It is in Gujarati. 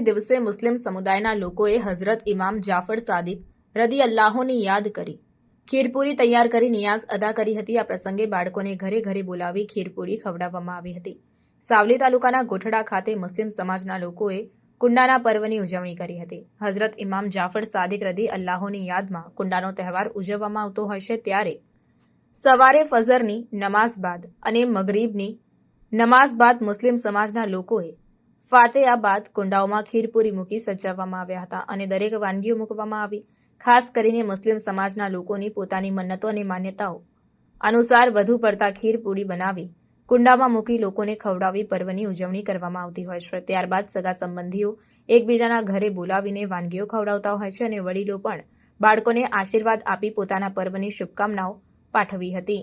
દિવસે મુસ્લિમ સમુદાયના લોકોએ હઝરત ઇમામ જાફર સાદિક રદી અલ્લાહોની યાદ કરી. ખીરપુરી તૈયાર કરી નિયાઝ અદા કરી હતી. આ પ્રસંગે બાળકોને ઘરે ઘરે બોલાવી ખીરપુરી ખવડાવવામાં આવી હતી. સાવલી તાલુકાના ગોઠડા ખાતે મુસ્લિમ સમાજના લોકોએ કુંડાના પર્વની ઉજવણી કરી હતી. હઝરત ઇમામ જાફર સાદિક રદી અલ્લાહોની યાદમાં કુંડાનો તહેવાર ઉજવવામાં આવતો હોય છે ત્યારે સવારે ફજરની નમાઝ બાદ અને મગરીબની નમાઝ બાદ મુસ્લિમ સમાજના લોકોએ ફાતેયા બાદ કુંડાઓમાં ખીરપુરી મૂકી સજાવવામાં આવ્યા હતા અને દરેક વાનગીઓ મૂકવામાં આવી. ખાસ કરીને મુસ્લિમ સમાજના લોકોની પોતાની મન્નતો અને માન્યતાઓ અનુસાર વધુ પડતા ખીરપુરી બનાવી કુંડામાં મૂકી લોકોને ખવડાવી પર્વની ઉજવણી કરવામાં આવતી હોય છે. ત્યારબાદ સગા સંબંધીઓ એકબીજાના ઘરે બોલાવીને વાનગીઓ ખવડાવતા હોય છે અને વડીલો પણ બાળકોને આશીર્વાદ આપી પોતાના પર્વની શુભકામનાઓ પાઠવી હતી.